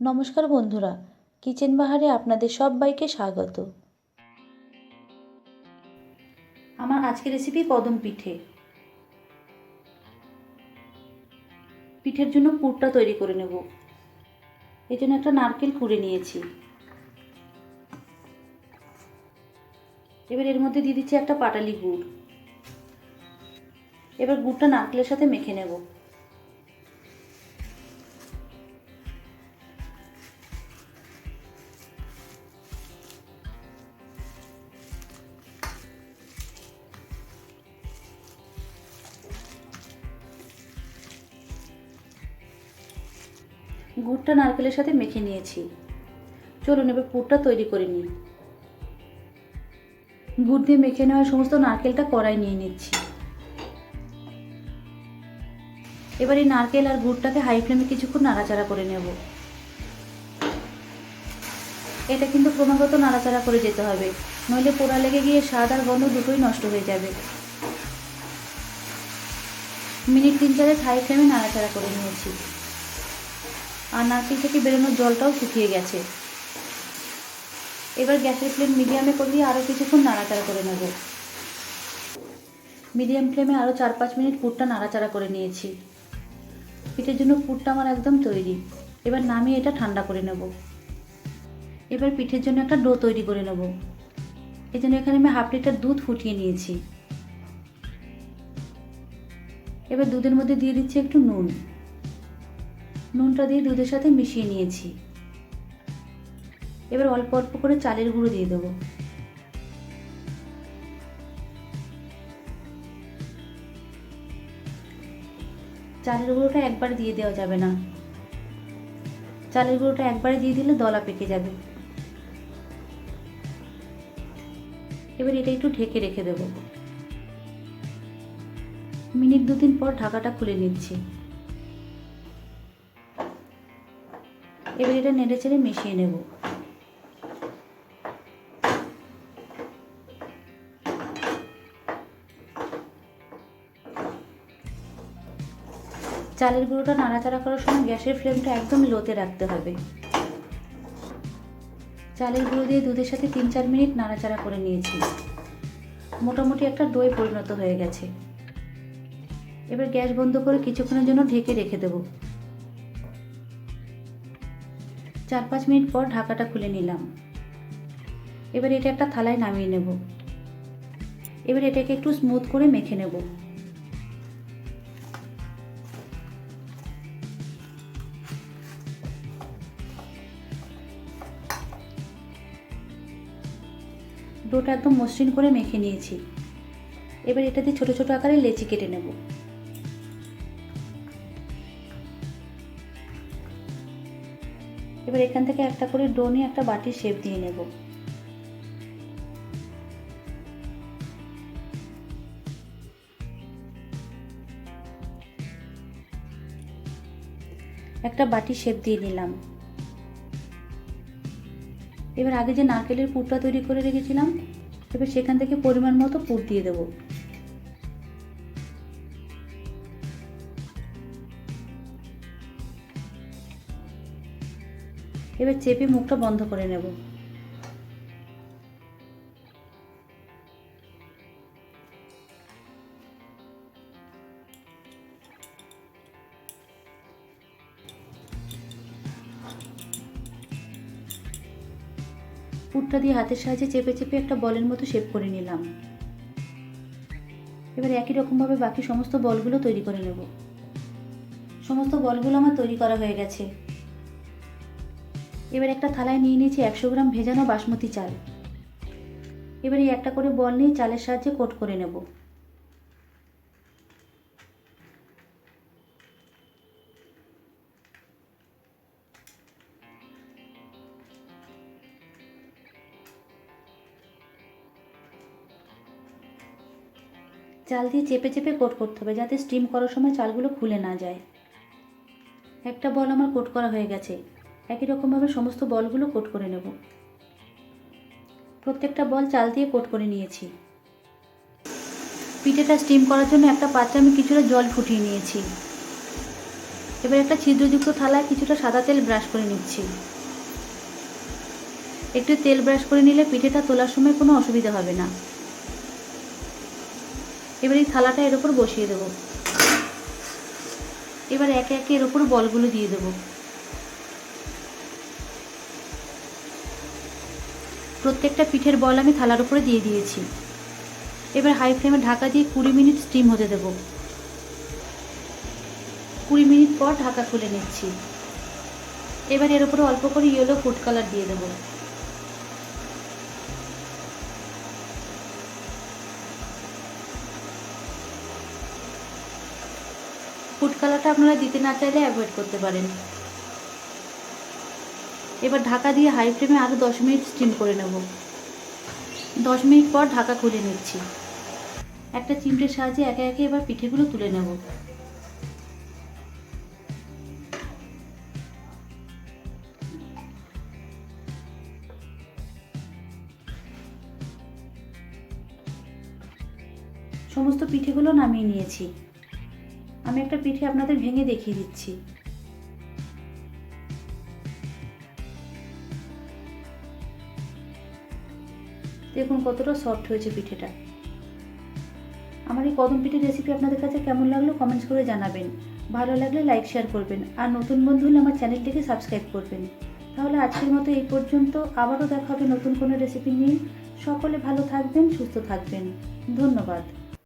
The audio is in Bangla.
নমস্কার বন্ধুরা, কিচেন বাহারে আপনাদের সবাইকে স্বাগত। আমার আজকের রেসিপি কদম পিঠে। পিঠের জন্য পুরটা তৈরি করে নেব। এই জন্য একটা নারকেল কুড়ে নিয়েছি। এবার এর মধ্যে দিয়ে দিচ্ছি একটা পাটালি গুড়। এবার গুড়টা নারকেলের সাথে মেখে নেব। গুড়টা নারকেলের সাথে মেখে নিয়েছি। চলুন এবার পুরটা তৈরি করে নিই। গুড় দিয়ে মেখে নেওয়া সমস্ত নারকেলটা কড়াই নিয়ে নিচ্ছি। এবার এই নারকেল আর গুড়টাকে হাই ফ্লেমে কিছুক্ষণ নাড়াচাড়া করে নেব। এটা কিন্তু ক্রমাগত নাড়াচাড়া করে যেতে হবে, নইলে পোড়া লেগে গিয়ে স্বাদ আর গন্ধ দুটোই নষ্ট হয়ে যাবে। মিনিট তিন চারেক হাই ফ্লেমে নাড়াচাড়া করে নিয়েছি। আর নারকেল থেকে বেরোনোর জলটাও শুকিয়ে গেছে। এবার গ্যাসের ফ্লেম মিডিয়ামে করে দিয়ে আরও কিছুক্ষণ নাড়াচাড়া করে নেব। মিডিয়াম ফ্লেমে আরও চার পাঁচ মিনিট পুরটা নাড়াচাড়া করে নিয়েছি। পিঠের জন্য পুরটা আমার একদম তৈরি। এবার নামিয়ে এটা ঠান্ডা করে নেব। এবার পিঠের জন্য একটা ডো তৈরি করে নেব। এই জন্য এখানে আমি হাফ লিটার দুধ ফুটিয়ে নিয়েছি। এবার দুধের মধ্যে দিয়ে দিচ্ছি একটু নুন। নুনটা দিয়ে দুধের সাথে মিশিয়ে নিয়েছি। এবার অল্প অল্প করে চালের গুঁড়ো দিয়ে দেবো। চালের গুঁড়োটা একবার দিয়ে দেওয়া যাবে না। চালের গুঁড়োটা একবারে দিয়ে দিলে দলা পেকে যাবে। এবার এটা একটু ঢেকে রেখে দেবো। মিনিট দু তিন পর ঢাকাটা খুলে নিচ্ছি। এবার এটা নেড়ে চেড়ে মিশিয়ে নেব। চালের গুঁড়োটা নাড়াচাড়া করার সময় গ্যাসের ফ্লেমটা একদম লোতে রাখতে হবে। চালের গুঁড়ো দিয়ে দুধের সাথে তিন চার মিনিট নাড়াচাড়া করে নিয়েছি। মোটামুটি একটা দই পরিণত হয়ে গেছে। এবার গ্যাস বন্ধ করে কিছুক্ষণের জন্য ঢেকে রেখে দেবো। চার পাঁচ মিনিট পর ঢাকাটা খুলে নিলাম। এবার এটা একটা থালায় নামিয়ে নেব। এবার এটাকে একটু স্মুথ করে মেখে নেব। ডোটা একদম মসৃণ করে মেখে নিয়েছি। এবার এটা দিয়ে ছোটো ছোটো আকারে লেচি কেটে নেব। এবার এখান থেকে একটা করে ডো নিয়ে একটা বাটির শেপ দিয়ে নেব। একটা বাটি শেপ দিয়ে নিলাম। এবার আগে যে নারকেলের পুরটা তৈরি করে রেখেছিলাম, এবার সেখান থেকে পরিমাণ মতো পুর দিয়ে দেবো। এবার চেপে মুখটা বন্ধ করে নেব। পুটটা দিয়ে হাতের সাহায্যে চেপে চেপে একটা বলের মতো শেপ করে নিলাম। এবার একই রকমভাবে বাকি সমস্ত বলগুলো তৈরি করে নেব। সমস্ত বলগুলো আমার তৈরি করা হয়ে গেছে। এবার একটা থালায় নিয়ে নিয়েছি একশো গ্রাম ভেজানো বাসমতি চাল। এবার এই একটা করে বল নিয়ে চালের সাহায্যে কোট করে নেব। চাল দিয়ে চেপে চেপে কোট করতে হবে যাতে স্টিম করার সময় চালগুলো খুলে না যায়। একটা বল আমার কোট করা হয়ে গেছে। একই রকমভাবে সমস্ত বলগুলো কোট করে নেব। প্রত্যেকটা বল চাল দিয়ে কোট করে নিয়েছি। পিঠেটা স্টিম করার জন্য একটা পাত্রে আমি কিছুটা জল ফুটিয়ে নিয়েছি। এবার একটা ছিদ্রযুক্ত থালায় কিছুটা সাদা তেল ব্রাশ করে নিচ্ছি। একটু তেল ব্রাশ করে নিলে পিঠেটা তোলার সময় কোনো অসুবিধা হবে না। এবার এই থালাটা এর ওপর বসিয়ে দেবো। এবার একে একে এর ওপর বলগুলো দিয়ে দেবো। প্রত্যেকটা পিঠের বল আমি থালার উপরে দিয়ে দিয়েছি। এবার হাই ফ্লেমে ঢাকা দিয়ে কুড়ি মিনিট স্টিম হতে দেব। কুড়ি মিনিট পর ঢাকা খুলে নিচ্ছি। এবার এর উপরে অল্প করে ইয়েলো ফুড কালার দিয়ে দেবো। ফুড কালারটা আপনারা দিতে না চাইলে অ্যাভয়েড করতে পারেন। এবার ঢাকা দিয়ে হাই ফ্লেমে আরও দশ মিনিট স্টিম করে নেব। দশ মিনিট পর ঢাকা খুলে নিচ্ছি। একটা চিমটের সাহায্যে একে একে এবার পিঠেগুলো তুলে নেব। সমস্ত পিঠেগুলো নামিয়ে নিয়েছি। আমি একটা পিঠে আপনাদের ভেঙে দেখিয়ে দিচ্ছি। দেখুন কতটা সফট হয়েছে পিঠেটা। আমার এই কদম পিঠের রেসিপি আপনাদের কাছে কেমন লাগল কমেন্টস করে জানাবেন। ভালো লাগলে লাইক শেয়ার করবেন। আর নতুন বন্ধু হলে আমার চ্যানেলটিকে সাবস্ক্রাইব করবেন। তাহলে আজকের মতো এই পর্যন্ত। আবারও দেখা হবে নতুন কোনো রেসিপি নিয়ে। সকলে ভালো থাকবেন, সুস্থ থাকবেন। ধন্যবাদ।